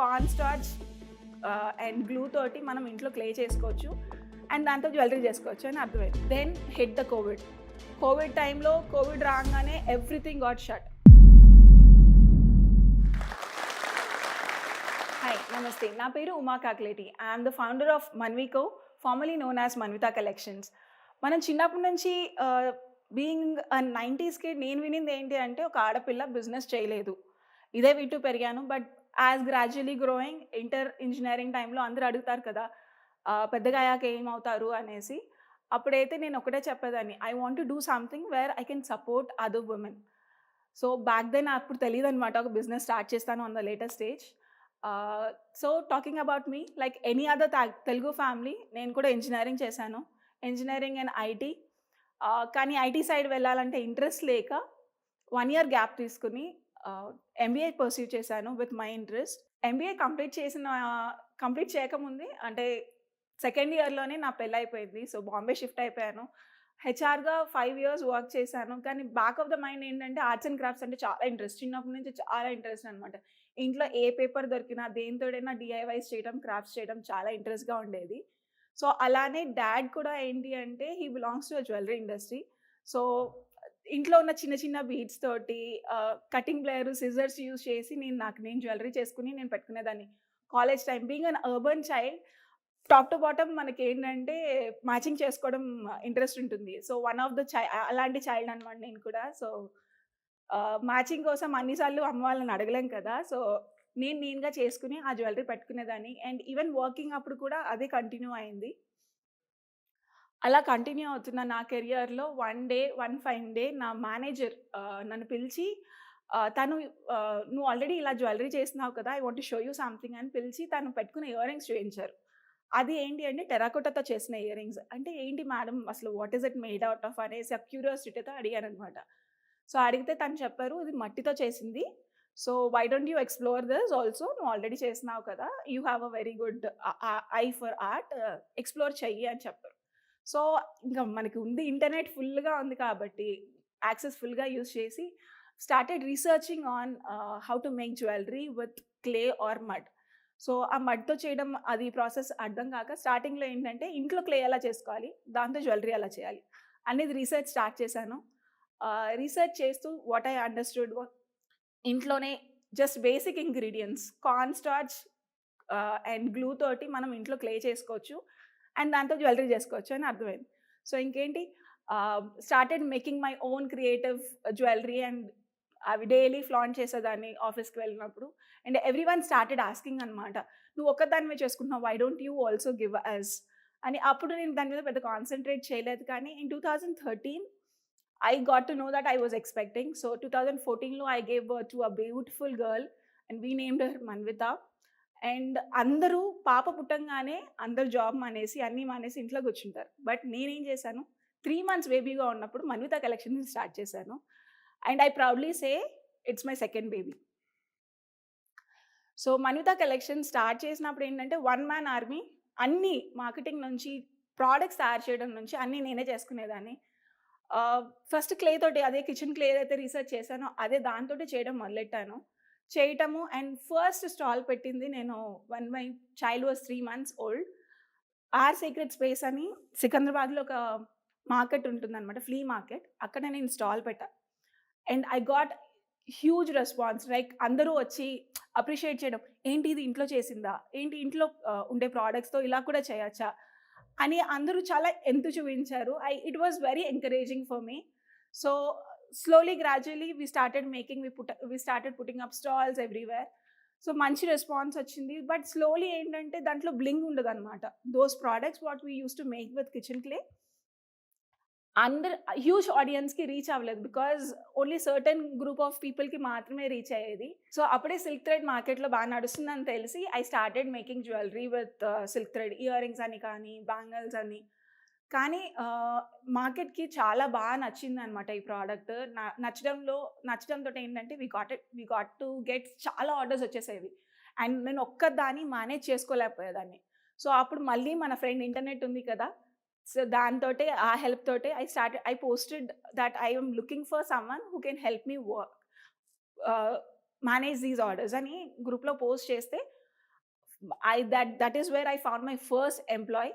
Corn starch and glue తోటి మనం ఇంట్లో క్లే చేసుకోవచ్చు. అండ్ దాంతో జ్యువెలరీ చేసుకోవచ్చు అని అర్థమైంది. Then hit the Covid Covid టైంలో కోవిడ్ రాగానే ఎవ్రీథింగ్ గాట్ షట్ హాయ్ నమస్తే. నా పేరు Uma Kakleti. I'm the founder of Manviko formerly known as Manvitha collections మనం చిన్నప్పటి నుంచి uh, బీయింగ్ నైంటీస్కి నేను వినింది ఏంటి అంటే ఒక ఆడపిల్ల బిజినెస్ చేయలేదు. ఇదే వింటూ పెరిగాను but as gradually growing inter engineering టైంలో అందరూ అడుగుతారు కదా పెద్దగా అయ్యాక ఏమవుతారు? అనేసి. అప్పుడైతే నేను ఒకటే చెప్పేదాన్ని. I want to do something where I can support other women so back then అప్పుడు తెలియదు అనమాట ఒక బిజినెస్ స్టార్ట్ చేస్తాను on the latest stage so talking about me like any other Telugu family నేను కూడా ఇంజనీరింగ్ చేశాను. ఇంజనీరింగ్ అండ్ ఐటీ కానీ IT side వెళ్ళాలంటే ఇంట్రెస్ట్ లేక వన్ ఇయర్ గ్యాప్ తీసుకుని ఎంబీఏ పర్సీవ్ చేశాను with my interest MBA complete చేసిన కంప్లీట్ చేయకముందే అంటే సెకండ్ ఇయర్లోనే నా పెళ్ళి అయిపోయింది సో బాంబే షిఫ్ట్ అయిపోయాను హెచ్ఆర్గా ఫైవ్ ఇయర్స్ వర్క్ చేశాను. కానీ బ్యాక్ ఆఫ్ ద మైండ్ ఏంటంటే ఆర్ట్స్ అండ్ క్రాఫ్ట్స్ అంటే చాలా ఇంట్రెస్ట్ చిన్నప్పటి నుంచి చాలా ఇంట్రెస్ట్ అనమాట ఇంట్లో ఏ పేపర్ దొరికినా దేనితోడైనా డిఐవైస్ చేయడం క్రాఫ్ట్స్ చేయడం చాలా ఇంట్రెస్ట్గా ఉండేది. సో అలానే డాడ్ కూడా ఏంటి అంటే he belongs to jewellery industry so ఇంట్లో ఉన్న చిన్న చిన్న బీడ్స్ తోటి కటింగ్ ప్లేయర్ సిజర్స్ యూస్ చేసి నేను నాకు నేను జ్యువెలరీ చేసుకుని నేను పెట్టుకునేదాన్ని. College time being an urban child top to bottom మనకి ఏంటంటే మ్యాచింగ్ చేసుకోవడం ఇంట్రెస్ట్ ఉంటుంది. సో వన్ ఆఫ్ ద చై అలాంటి చైల్డ్ అనమాట నేను కూడా. సో మ్యాచింగ్ కోసం అన్నిసార్లు అమ్మ వాళ్ళని అడగలేం కదా. సో నేను నేనుగా చేసుకుని ఆ జ్యువెలరీ పెట్టుకునేదాన్ని. అండ్ ఈవెన్ వర్కింగ్ అప్పుడు కూడా అదే కంటిన్యూ అయింది. అలా కంటిన్యూ అవుతున్న నా కెరియర్లో one day one fine day నా మేనేజర్ నన్ను పిలిచి తను నువ్వు ఆల్రెడీ ఇలా జ్యువెలరీ చేస్తున్నావు కదా I want show you something అని పిలిచి తను పెట్టుకున్న ఇయర్ రింగ్స్ చూపించారు. అది ఏంటి అంటే టెరాకోటాతో చేసిన ఇయర్ రింగ్స్. అంటే ఏంటి మేడం అసలు what is it made out of అనేసి క్యూరియాసిటీతో అడిగాను అనమాట సో అడిగితే తను చెప్పారు ఇది మట్టితో చేసింది. So why don't you explore this also నువ్వు ఆల్రెడీ చేసినావు కదా you have a very good eye for art explore చెయ్యి అని చెప్పారు. సో ఇంకా మనకి ఉంది ఇంటర్నెట్ ఫుల్గా ఉంది కాబట్టి యాక్సెస్ ఫుల్గా యూస్ చేసి started researching on how to make jewellery with clay or mud. So ఆ మడ్తో చేయడం అది ప్రాసెస్ అర్థం కాక స్టార్టింగ్లో ఏంటంటే ఇంట్లో క్లే ఎలా చేసుకోవాలి దాంతో జ్యువెలరీ ఎలా చేయాలి అనేది రీసెర్చ్ స్టార్ట్ చేశాను. రీసెర్చ్ చేస్తూ వాట్ ఐ అండర్స్టూడ్ ఇంట్లోనే just basic ingredients corn starch and glue తోటి మనం ఇంట్లో క్లే చేసుకోవచ్చు. అండ్ దాంతో జ్యువెలరీ చేసుకోవచ్చు అని అర్థమైంది. సో ఇంకేంటి? Started making my own creative jewellery and అవి డైలీ ఫ్లాంట్ చేసేదాన్ని ఆఫీస్కి వెళ్ళినప్పుడు. And every one started asking అనమాట నువ్వు ఒక్కదానివే చేసుకుంటున్నావు why don't you also give us అని అప్పుడు నేను దాని మీద పెద్ద కాన్సన్ట్రేట్ చేయలేదు కానీ in two thousand thirteen I got to know that I was expecting so two thousand ఫోర్టీన్లో I gave to a beautiful girl and we named her Manvitha and అందరూ పాప పుట్టంగానే అందరు జాబ్ మానేసి అన్నీ మానేసి ఇంట్లో కూర్చుంటారు. బట్ నేనేం చేశాను? త్రీ మంత్స్ బేబీగా ఉన్నప్పుడు మన్విత కలెక్షన్ స్టార్ట్ చేశాను. And I proudly say it's my second baby. So Manvitha collection start చేసినప్పుడు ఏంటంటే వన్ మ్యాన్ ఆర్మీ అన్నీ మార్కెటింగ్ నుంచి ప్రోడక్ట్స్ తయారు చేయడం నుంచి అన్నీ నేనే చేసుకునేదాన్ని. ఫస్ట్ క్లే తోటి అదే కిచెన్ క్లే ఏదైతే రీసెర్చ్ చేశానో అదే దాంతో చేయడం మొదలెట్టాను. చేయటము. అండ్ ఫస్ట్ స్టాల్ పెట్టింది నేను when my child was three months old. Our secret space అని సికింద్రాబాద్లో ఒక మార్కెట్ ఉంటుందన్నమాట ఫ్లీ మార్కెట్. అక్కడ నేను స్టాల్ పెట్టా. And I got huge response. Like అందరూ వచ్చి అప్రిషియేట్ చేయడం ఏంటి ఇది ఇంట్లో చేసిందా? ఏంటి ఇంట్లో ఉండే ప్రోడక్ట్స్తో ఇలా కూడా చేయొచ్చా? అని అందరూ చాలా ఎంత చూపించారు. I it was very encouraging for me. So slowly gradually we started making we put we started putting up stalls everywhere so మంచి రెస్పాన్స్ వచ్చింది. బట్ స్లోలీ ఏంటంటే దాంట్లో బ్లింగ్ ఉండదు అనమాట those products what we use to make with kitchen clay అందరు huge ఆడియన్స్కి reach అవ్వలేదు. Because only certain group of పీపుల్కి మాత్రమే రీచ్ అయ్యేది. సో అప్పుడే సిల్క్ థ్రెడ్ మార్కెట్లో బాగా నడుస్తుందని తెలిసి I started making jewellery with silk thread earrings అని కానీ బ్యాంగిల్స్ అని. కానీ మార్కెట్కి చాలా బాగా నచ్చింది అనమాట ఈ ప్రోడక్ట్. నచ్చడంలో నచ్చడంతో ఏంటంటే we got it we got to get చాలా ఆర్డర్స్ వచ్చేసేవి. అండ్ నేను ఒక్కదాన్ని మేనేజ్ చేసుకోలేకపోయేదాన్ని. సో అప్పుడు మళ్ళీ మన ఫ్రెండ్ ఇంటర్నెట్ ఉంది కదా! సో దాంతో ఆ హెల్ప్ తోటే I start I posted that I am looking for someone who can help me work manage these orders అని గ్రూప్లో పోస్ట్ చేస్తే I that that is where I found my first employee.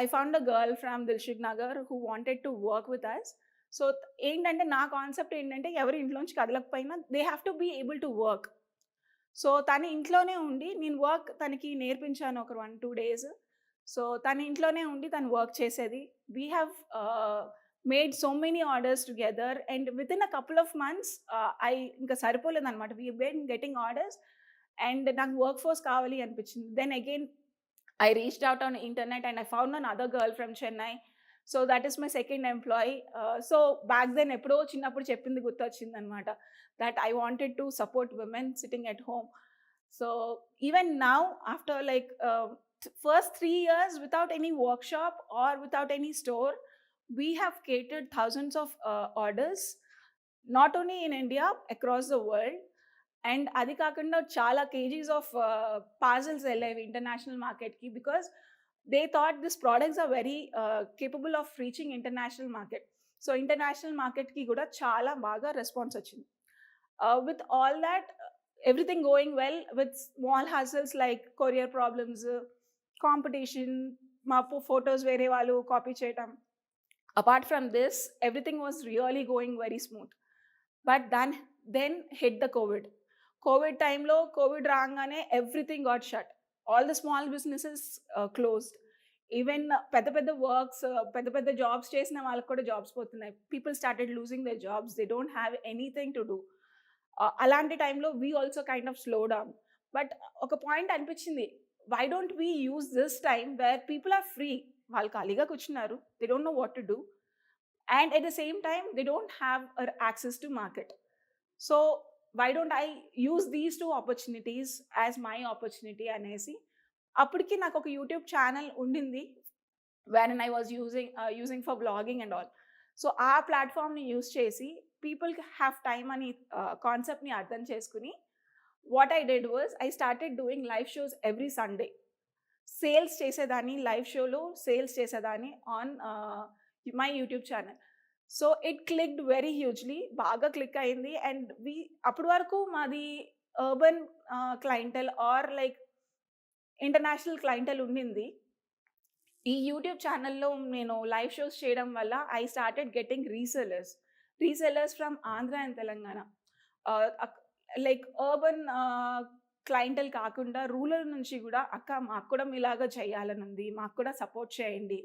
I found a girl from Dilsukhnagar who wanted to work with us so ఏంటంటే నా concept ఏంటంటే ఎవరి ఇంట్లోంచి కదలకపోయినా they have to be able to work so తను ఇంట్లోనే ఉండి నేను work తనకి నేర్పించాను ఒక వన్ టూ డేస్ సో తన ఇంట్లోనే ఉండి తను వర్క్ చేసేది. We have made so many orders together and with in a couple of months I ఇంకా సరిపోలేదు అనమాట we been getting orders and నాకు వర్క్ ఫోర్స్ కావాలి అనిపించింది. Then again I reached out on internet and I found another girl from Chennai so that is my second employee so back then ఎప్పుడో చిన్నప్పుడు చెప్పింది గుర్తొచ్చింది అనమాట that I wanted to support women sitting at home so even now after like first three years without any workshop or without any store we have catered thousands of uh, orders not only in india across the world and అది కాకుండా చాలా kgs of parcels వెళ్ళేవి international మార్కెట్కి because they thought this products are very capable of reaching international market. So international మార్కెట్కి కూడా చాలా బాగా response వచ్చింది. With all that everything going well with small hassles like courier problems competition మా photos వేరే వాళ్ళు కాపీ చేయటం. Apart from this everything was really going very smooth. But than then hit the Covid. Covid టైంలో Covid రాగానే everything got shut all the small businesses closed even పెద్ద పెద్ద works పెద్ద పెద్ద జాబ్స్ చేసిన వాళ్ళకి కూడా జాబ్స్ పోతున్నాయి. People started losing the jobs they don't have anything to do అలాంటి టైంలో we also kind of slow down but ఒక పాయింట్ అనిపించింది. Why don't we use this time where people are free వాళ్ళు ఖాళీగా కూర్చున్నారు. They don't know what to do and at the same time they don't have access to market so why don't I use these two opportunities as my opportunity అనేసి అప్పటికి నాకు ఒక YouTube channel ఉండింది where and I was using using for blogging and all so ఆ ప్లాట్ఫామ్ని use చేసి పీపుల్కి have time అని కాన్సెప్ట్ని అర్థం చేసుకుని what I did was I started doing live shows every Sunday sales చేసేదాన్ని లైవ్ షోలో సేల్స్ చేసేదాన్ని on my YouTube channel so it clicked very hugely బాగా క్లిక్ అయింది. అండ్ వి అప్పటి వరకు మాది urban clientele or like international clientele ఉండింది. ఈ యూట్యూబ్ ఛానల్లో నేను లైవ్ షోస్ చేయడం వల్ల I started getting resellers resellers from Andhra and Telangana like urban clientele కాకుండా రూరల్ నుంచి కూడా అక్క మాకు కూడా ఇలాగా చేయాలని ఉంది మాకు కూడా సపోర్ట్ చేయండి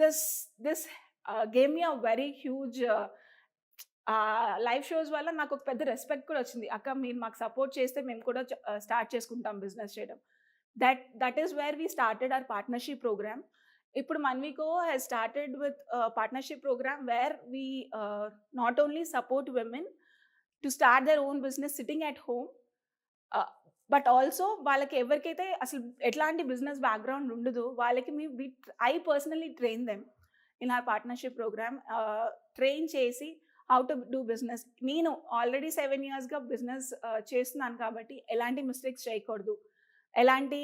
this this game me a very huge live shows వల్ల నాకు ఒక పెద్ద రెస్పెక్ట్ కూడా వచ్చింది. అక్క మీరు మాకు సపోర్ట్ చేస్తే మేము కూడా స్టార్ట్ చేసుకుంటాం బిజినెస్ చేయడం. That that is where we started our partnership program ఇప్పుడు Manvico has started with partnership program where we not only support women to start their own business sitting at home but also వాళ్ళకి ఎవరికైతే అసలు ఎట్లాంటి business background ఉండదు వాళ్ళకి me we I personally train them in our partnership program train చేసి how to do business నేను already seven ఇయర్స్గా business చేస్తున్నాను కాబట్టి ఎలాంటి మిస్టేక్స్ చేయకూడదు. ఎలాంటి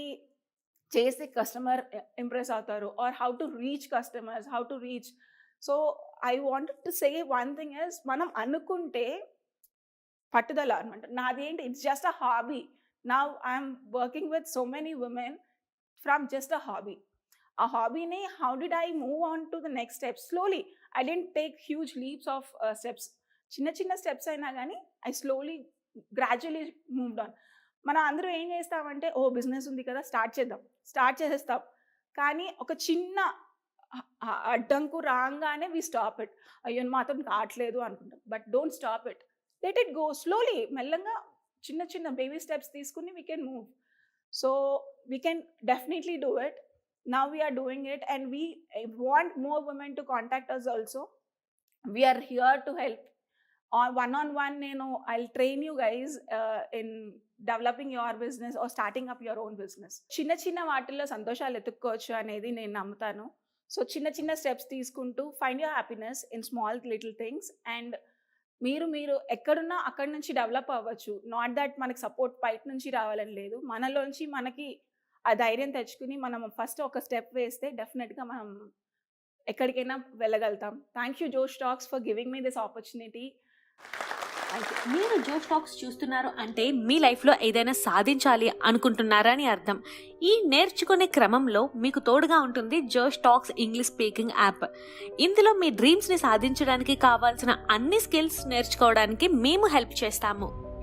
చేస్తే కస్టమర్ ఇంప్రెస్ అవుతారు or how to reach customers how to reach so I want to say one thing is మనం అనుకుంటే పట్టుదల అనమాట. నాది ఏంటి? ఇట్స్ జస్ట్ అ హాబీ నా I'm working with so many women from just a hobby ఆ హాబీని how did I move on to the next steps slowly I didn't take huge leaps of steps చిన్న చిన్న steps అయినా కానీ I slowly gradually moved on మనం అందరూ ఏం చేస్తామంటే ఓ బిజినెస్ ఉంది కదా స్టార్ట్ చేద్దాం. స్టార్ట్ చేసేస్తాం. కానీ ఒక చిన్న అడ్డంకు రాగానే వి స్టాప్ ఇట్ అయ్యో మాత్రం కావట్లేదు అనుకుంటాం. But don't stop it let it go slowly మెల్లగా చిన్న చిన్న బేబీ స్టెప్స్ తీసుకుని we can move so we can definitely do it now we are doing it and we eh, want more women to contact us also. We are here to help. Uh, on one on one you know i'll train you guys uh, in developing your business or starting up your own business చిన్న చిన్న వాటిల్లో సంతోషాలు ఎత్తుక్కోవచ్చు అనేది నేను నమ్ముతాను. So చిన్న చిన్న steps తీసుకుంటూ find your happiness in small little things and మీరు మీరు ఎక్కడున్నా అక్కడి నుంచి డెవలప్ అవ్వచ్చు. నాట్ దట్ మనకి సపోర్ట్ బయట నుంచి రావాలని లేదు. మనలోంచి మనకి ఆ ధైర్యం తెచ్చుకుని మనం ఫస్ట్ ఒక స్టెప్ వేస్తే డెఫినెట్గా మనం ఎక్కడికైనా వెళ్ళగలుగుతాం. Thank you Josh Talks for giving me this opportunity. మీరు జోష్ టాక్స్ చూస్తున్నారు అంటే మీ లైఫ్లో ఏదైనా సాధించాలి అనుకుంటున్నారా అని అర్థం. ఈ నేర్చుకునే క్రమంలో మీకు తోడుగా ఉంటుంది జోష్ టాక్స్ ఇంగ్లీష్ స్పీకింగ్ యాప్. ఇందులో మీ డ్రీమ్స్ని సాధించడానికి కావాల్సిన అన్ని స్కిల్స్ నేర్చుకోవడానికి మేము హెల్ప్ చేస్తాము.